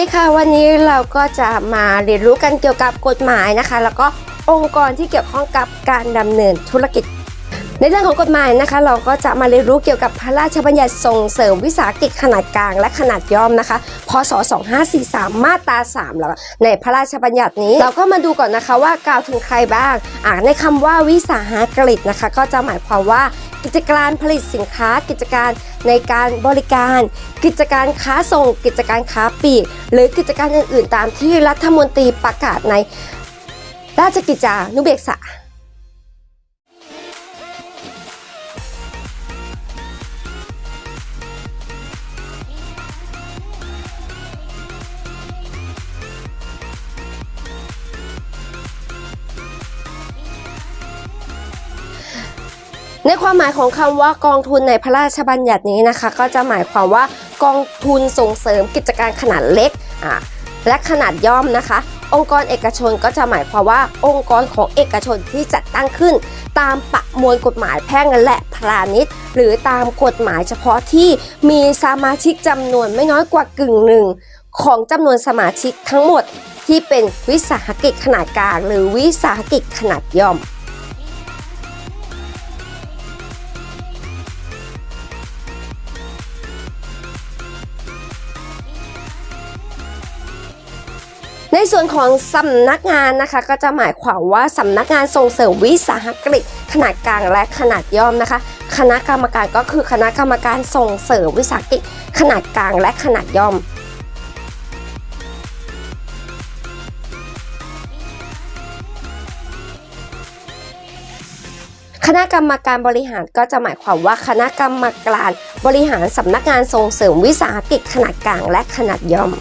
ดีค่ะวันนี้เราก็จะมาเรียนรู้กันเกี่ยวกับกฎหมายนะคะ แล้วก็องค์กรที่เกี่ยวข้องกับการดำเนินธุรกิจ ในเรื่องของกฎหมายนะคะ เราก็จะมาเรียนรู้เกี่ยวกับพระราชบัญญัติส่งเสริมวิสาหกิจขนาดกลางและขนาดย่อมนะคะ พศ 2543 มาตรา 3 แล้วในพระราชบัญญัตินี้ เราก็มาดูก่อนนะคะว่ากล่าวถึงใครบ้างอ่าในคำว่าวิสาหกิจนะคะ ก็จะหมายความว่า กิจการผลิตสินค้า กิจการในการบริการ กิจการค้าส่ง กิจการค้าปลีกหรือกิจการอื่นๆ ตามที่รัฐมนตรีประกาศในราชกิจจานุเบกษา ในความหมายของคำว่ากองทุนในพระราชบัญญัตินี้นะคะ ก็จะหมายความว่ากองทุนส่งเสริมกิจการขนาดเล็กและขนาดย่อมนะคะ องค์กรเอกชนก็จะหมายความว่าองค์กรของเอกชนที่จัดตั้งขึ้น ตามประมวลกฎหมายแพ่งและพาณิชย์ หรือตามกฎหมายเฉพาะที่มีสมาชิกจำนวนไม่น้อยกว่ากึ่งหนึ่งของจำนวนสมาชิกทั้งหมดที่เป็นวิสาหกิจขนาดกลางหรือวิสาหกิจขนาดย่อม ในส่วนของสำนักงานนะคะ ก็จะหมายความว่าสำนักงานส่งเสริมวิสาหกิจขนาดกลางและขนาดย่อมนะคะ คณะกรรมการก็คือคณะกรรมการส่งเสริมวิสาหกิจขนาดกลางและขนาดย่อมคณะกรรมการบริหารก็จะหมายความว่าคณะกรรมการบริหารสำนักงานส่งเสริมวิสาหกิจขนาดกลางและขนาดย่อม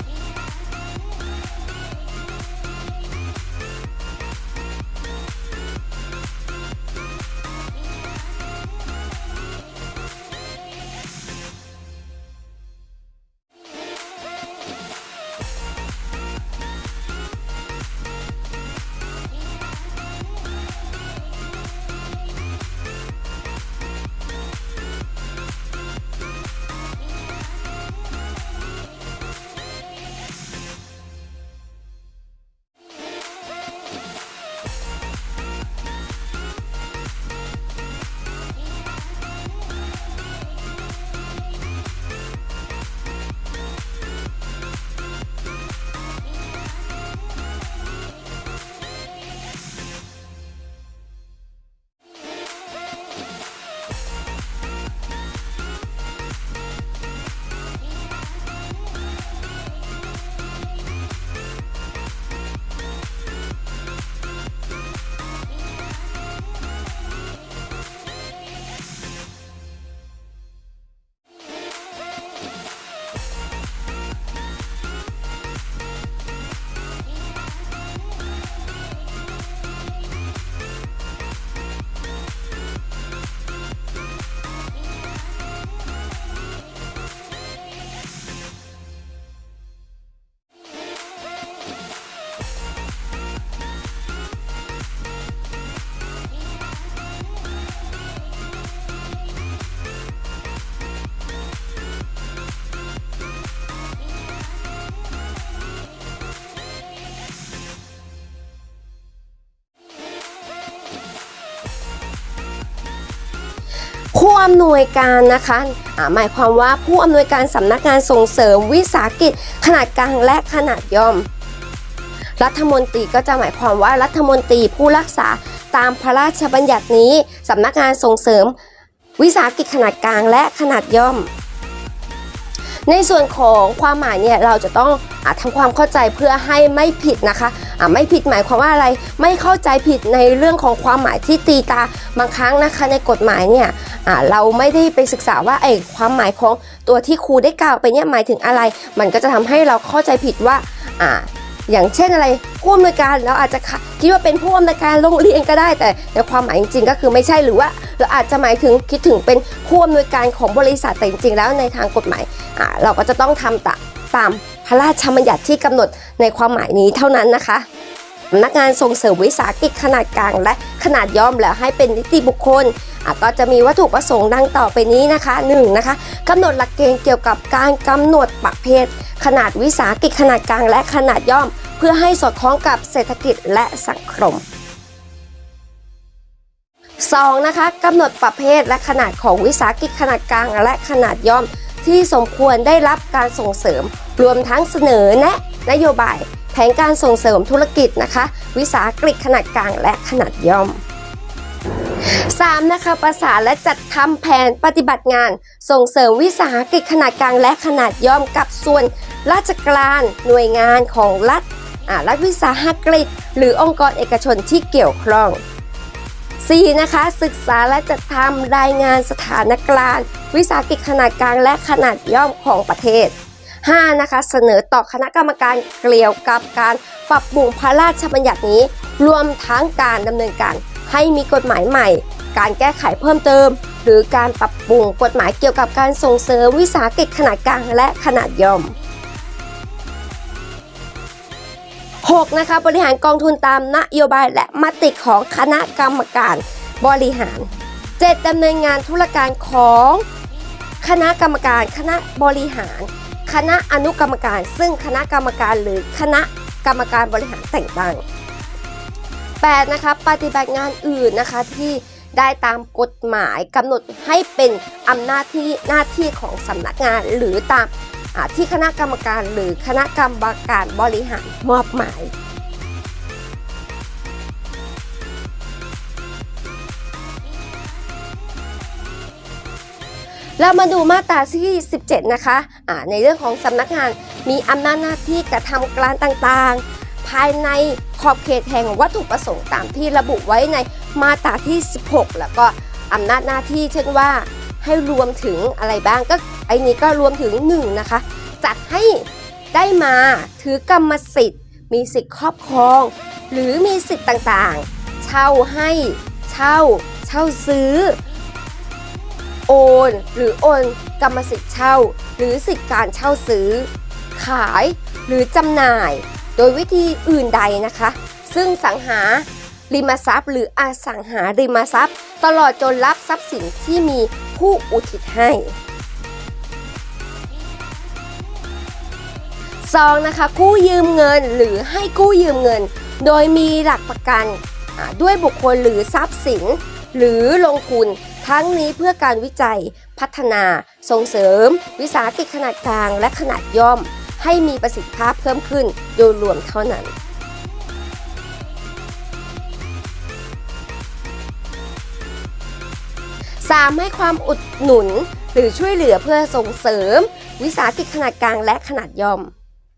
ผู้อำนวยการนะคะหมายความว่าผู้อำนวยการสำนักงานส่งเสริมวิสาหกิจขนาดกลางและขนาดย่อม รัฐมนตรีก็จะหมายความว่ารัฐมนตรีผู้รักษาตามพระราชบัญญัตินี้สำนักงานส่งเสริม วิสาหกิจขนาดกลางและขนาดย่อม ในส่วนของความหมายเนี่ยเราจะต้องอทำความเข้าใจเพื่อให้ไม่ผิดนะคะอ่าไม่ผิดหมายความว่าอะไรไม่เข้าใจผิดในเรื่องของความหมายที่ตีตาบางครั้งนะคะในกฎหมายเนี่ย อ่าเราไม่ได้ไปศึกษาว่าไอ้ความหมายของตัวที่ครูได้กล่าวไปเนี่ยหมายถึงอะไร มันก็จะทำให้เราเข้าใจผิดว่าอ่าอย่างเช่นอะไรผู้อำนวยการเราอาจจะคิดว่าเป็นผู้อำนวยการโรงเรียนก็ได้ แต่ในความหมายจริงๆ ก็คือไม่ใช่หรือว่าเราอาจจะหมายถึงคิดถึงเป็นผู้อำนวยการของบริษัทแต่จริงๆ แล้วในทางกฎหมายอ่าเราก็จะต้องทำตาตามพระราชบัญญัติที่กำหนดในความหมายนี้เท่านั้นนะคะ สำนักงานส่งเสริมวิสาหกิจขนาดกลาง และขนาดย่อมและให้เป็นนิติบุคคลก็จะมีวัตถุประสงค์ดังต่อไปนี้นะคะ1นะคะกำหนดหลักเกณฑ์เกี่ยวกับการกำหนดประเภท ขนาดวิสาหกิจขนาดกลางและขนาดย่อม เพื่อให้สอดคล้องกับเศรษฐกิจและสังคม 2. นะคะกำหนดประเภทและขนาดของวิสาหกิจขนาดกลางและขนาดย่อม ที่สมควรได้รับการส่งเสริม รวมทั้งเสนอแนะนโยบาย นการส่งเสริมธุรกิจนะคะ วิสาหกิจขนาดกลางและขนาดย่อม 3. นะคะประสานและจัดทำแผนปฏิบัติงาน ส่งเสริมวิสาหกิจขนาดกลางและขนาดย่อมกับส่วน ราชการหน่วยงานของรัฐอ่ารัฐวิสาหกิจหรือองค์กรเอกชนที่เกี่ยวข้อง 4. นะคะศึกษาและจัดทำรายงานสถานการณ์ วิสาหกิจขนาดกลางและขนาดย่อมของประเทศ 5. นะคะ เสนอต่อคณะกรรมการเกี่ยวกับการปรับปรุงพระราชบัญญัตินี้ รวมทั้งการดำเนินการให้มีกฎหมายใหม่ การแก้ไขเพิ่มเติม หรือการปรับปรุงกฎหมายเกี่ยวกับการส่งเสริมวิสาหกิจขนาดกลางและขนาดย่อม 6. นะคะบริหารกองทุนตามนโยบายและมติของคณะกรรมการบริหาร 7. ดำเนินงานธุรการของคณะกรรมการคณะบริหาร คณะอนุกรรมการ ซึ่งคณะกรรมการหรือคณะกรรมการบริหารแต่งตั้ง 8. นะคะปฏิบัติงานอื่นนะคะที่ได้ตามกฎหมายกำหนดให้เป็นอำนาจที่หน้าที่ของสำนักงานหรือตามที่คณะกรรมการหรือคณะกรรมการบริหารมอบหมาย เรามาดูมาตราที่ 17 นะคะะในเรื่องของสำนักงานมีอำนาจหน้าที่กระทำการต่างๆ ภายในขอบเขตแห่งวัตถุประสงค์ตามที่ระบุไว้ในมาตราที่ 16 แล้วก็อำนาจหน้าที่เช่นว่าให้รวมถึงอะไรบ้างก็ไอ้นี้ก็รวมถึง1นะคะจัดให้ได้มาถือกรรมสิทธิ์ มีสิทธิ์ครอบครอง หรือมีสิทธิ์ต่างๆ เช่าให้เช่า เช่าซื้อ โอน หรือโอนกรรมสิทธิ์เช่า หรือสิทธิการเช่าซื้อ ขายหรือจำหน่าย โดยวิธีอื่นใดนะคะ ซึ่งสังหาริมทรัพย์ หรืออสังหาริมทรัพย์ ตลอดจนรับทรัพย์สินที่มีผู้อุทิศให้ 2. นะคะกู้ยืมเงินหรือให้กู้ยืมเงิน โดยมีหลักประกันด้วยบุคคลหรือทรัพย์สิน หรือลงทุน ทั้งนี้เพื่อการวิจัย พัฒนา ส่งเสริม วิสาหกิจขนาดกลางและขนาดย่อม ให้มีประสิทธิภาพเพิ่มขึ้นโดยรวมเท่านั้น 3. ให้ความอุดหนุนหรือช่วยเหลือเพื่อส่งเสริม วิสาหกิจขนาดกลางและขนาดย่อม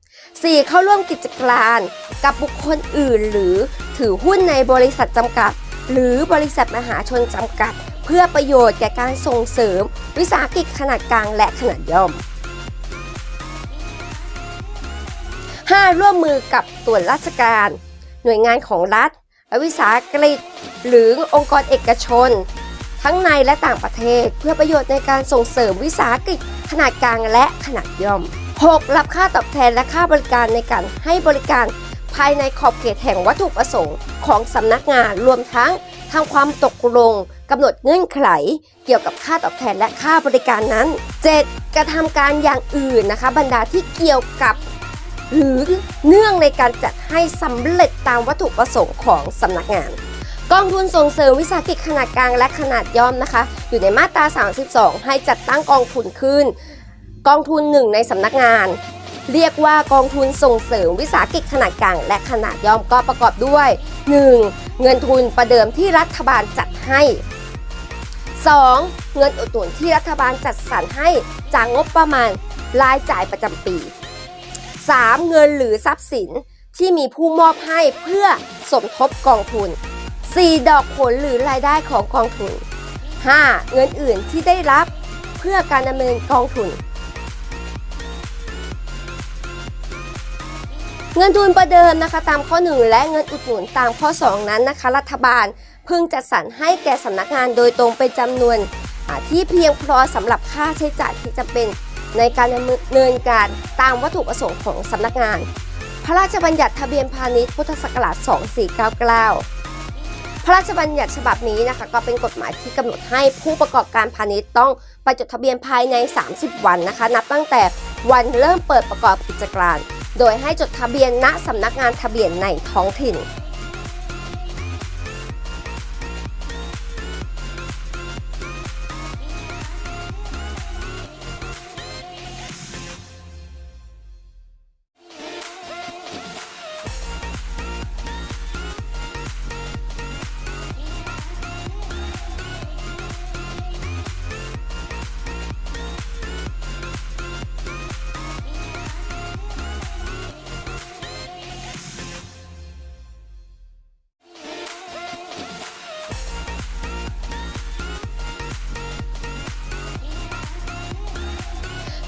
4. เข้าร่วมกิจการกับบุคคลอื่น หรือถือหุ้นในบริษัทจำกัด หรือบริษัทมหาชนจำกัด พื่อประโยชน์แก่การส่งเสริม วิสาหกิจขนาดกลางและขนาดย่อม 5. ร่วมมือกับส่วนราชการ หน่วยงานของรัฐและวิสาหกิจหรือองค์กรเอกชน ทั้งในและต่างประเทศเพื่อประโยชน์ในการส่งเสริมวิสาหกิจขนาดกลางและขนาดย่อม 6. รับค่าตอบแทนและค่าบริการในการให้บริการภายในขอบเขตแห่งวัตถุประสงค์ของสำนักงานรวมทั้ง ทำความตกลงกำหนดเงื่อนไข เกี่ยวกับค่าตอบแทนและค่าบริการนั้น 7. กระทำการอย่างอื่นนะคะ บรรดาที่เกี่ยวกับ หรือเนื่องในการจัดให้สำเร็จตามวัตถุประสงค์ของสำนักงาน กองทุนส่งเสริมวิสาหกิจขนาดกลางและขนาดย่อมนะคะ อยู่ในมาตรา 32 ให้จัดตั้งกองทุนขึ้น กองทุนหนึ่งในสำนักงาน เรียกว่ากองทุนส่งเสริมวิสาหกิจขนาดกลางและขนาดย่อมก็ประกอบด้วย 1. เงินทุนประเดิมที่รัฐบาลจัดให้ 2. เงินอุดหนุนที่รัฐบาลจัดสรรให้จากงบประมาณรายจ่ายประจำปี 3. เงินหรือทรัพย์สินที่มีผู้มอบให้เพื่อสมทบกองทุน 4. ดอกผลหรือรายได้ของกองทุน 5. เงินอื่นที่ได้รับเพื่อการดำเนินกองทุน เงินทุนประเดิมนะคะตามข้อ 1 และเงินอุดหนุนตามข้อ 2 นั้นนะคะ รัฐบาลเพิ่งจัดสรรให้แก่สำนักงานโดยตรงเป็นจำนวนที่เพียงพอสำหรับค่าใช้จ่ายที่จำเป็นในการดำเนินการตามวัตถุประสงค์ของสำนักงาน พระราชบัญญัติทะเบียนพาณิชย์พุทธศักราช 2499 พระราชบัญญัติฉบับนี้นะคะก็เป็นกฎหมายที่กำหนดให้ผู้ประกอบการพาณิชย์ต้องไปจดทะเบียนภายใน 30 วันนะคะ นับตั้งแต่วันเริ่มเปิดประกอบกิจการ โดยให้จดทะเบียนณสำนักงานทะเบียนในท้องถิ่น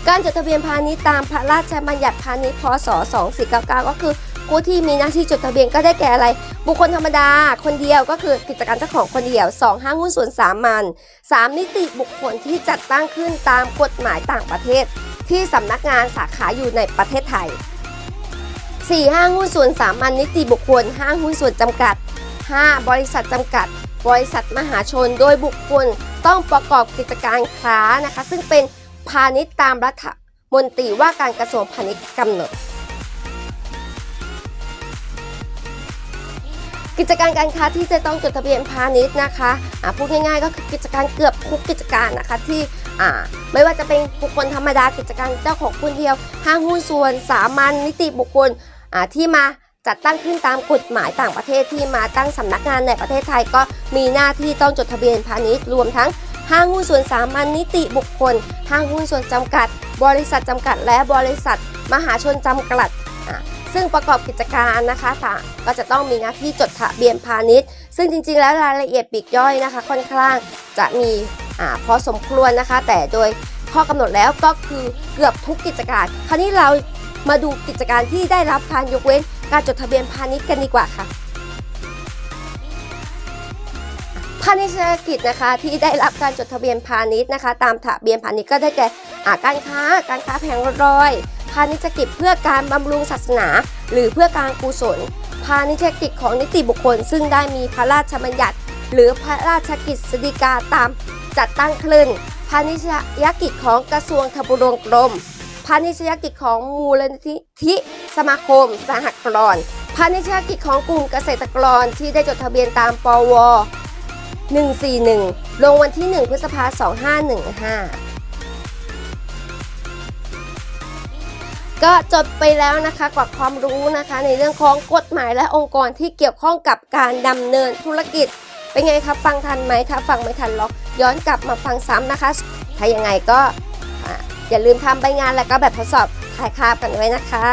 การจดทะเบียนพาณิชย์ตามพระราชบัญญัติพาณิชย์พศ 2499 ก็คือผู้ที่มีหน้าที่จดทะเบียนก็ได้แก่อะไร บุคคลธรรมดา คนเดียวก็คือกิจการเจ้าของคนเดียว 2 ห้างหุ้นส่วนสามัญ3นิติบุคคลที่จัดตั้งขึ้นตามกฎหมายต่างประเทศ ที่สำนักงานสาขาอยู่ในประเทศไทย 4 ห้างหุ้นส่วนสามัญนิติบุคคล ห้างหุ้นส่วนจำกัด 5 บริษัทจำกัด บริษัทมหาชน โดยบุคคลต้องประกอบกิจการค้านะคะ ซึ่งเป็น พาณิชย์ตามรัฐมนตรีว่าการกระทรวงพาณิชย์กำหนด กิจการการค้าที่จะต้องจดทะเบียนพาณิชย์นะคะอ่าพูดง่ายๆ ก็คือกิจการเกือบทุกกิจการนะคะที่ไม่ว่าจะเป็นบุคคลธรรมดากิจการเจ้าของคนเดียวห้างหุ้นส่วนสามัญนิติบุคคลที่มาจัดตั้งขึ้นตามกฎหมายต่างประเทศที่มาตั้งสำนักงานในประเทศไทยก็มีหน้าที่ต้องจดทะเบียนพาณิชย์รวมทั้ง ห้างหุ้นส่วนสามัญนิติบุคคล ห้างหุ้นส่วนจำกัด บริษัทจำกัด และบริษัท มหาชนจำกัด ซึ่งประกอบกิจการนะคะต่างก็จะต้องมีหน้าที่จดทะเบียนพาณิชย์ ซึ่งจริงๆ แล้วรายละเอียดปีกย่อยนะคะ ค่อนข้างจะมีอพอสมควรนะคะ แต่โดยข้อกำหนดแล้วก็คือเกือบทุกกิจการ คราวนี้เรามาดูกิจการที่ได้รับการยกเว้น การจดทะเบียนพาณิชย์กันดีกว่าค่ะ ณิชยกิจนะคะที่ได้รับการจดทะเบียนพาณิชย์นะคะ ตามทะเบียนพาณิชย์ก็ได้แก่อาการค้า การค้าแผงลอย พาณิชยกิจเพื่อการบำรุงศาสนา หรือเพื่อการกุศล พาณิชยกิจของนิติบุคคล ซึ่งได้มีพระราชบัญญัติ หรือพระราชกิจสฎีกาตามจัดตั้งขึ้นพาณิชยกิจของกระทรวงทบวงกรม พาณิชยกิจของมูลนิธิสมาคม สหกรณ์ พาณิชยกิจของกลุ่มเกษตรกรที่ได้จดทะเบียนตามปว 141 ลงวันที่ 1 พฤษภาคม2515 ก็จบไปแล้วนะคะกับความรู้นะคะในเรื่องของกฎหมายและองค์กรที่เกี่ยวข้องกับการดำเนินธุรกิจ เป็นไงครับฟังทันไหมถ้าฟังไม่ทันลองย้อนกลับมาฟังซ้ำนะคะ ถ้ายังไงก็อย่าลืมทำใบงานแล้วก็แบบทดสอบถ่ายคาบกันไว้นะคะ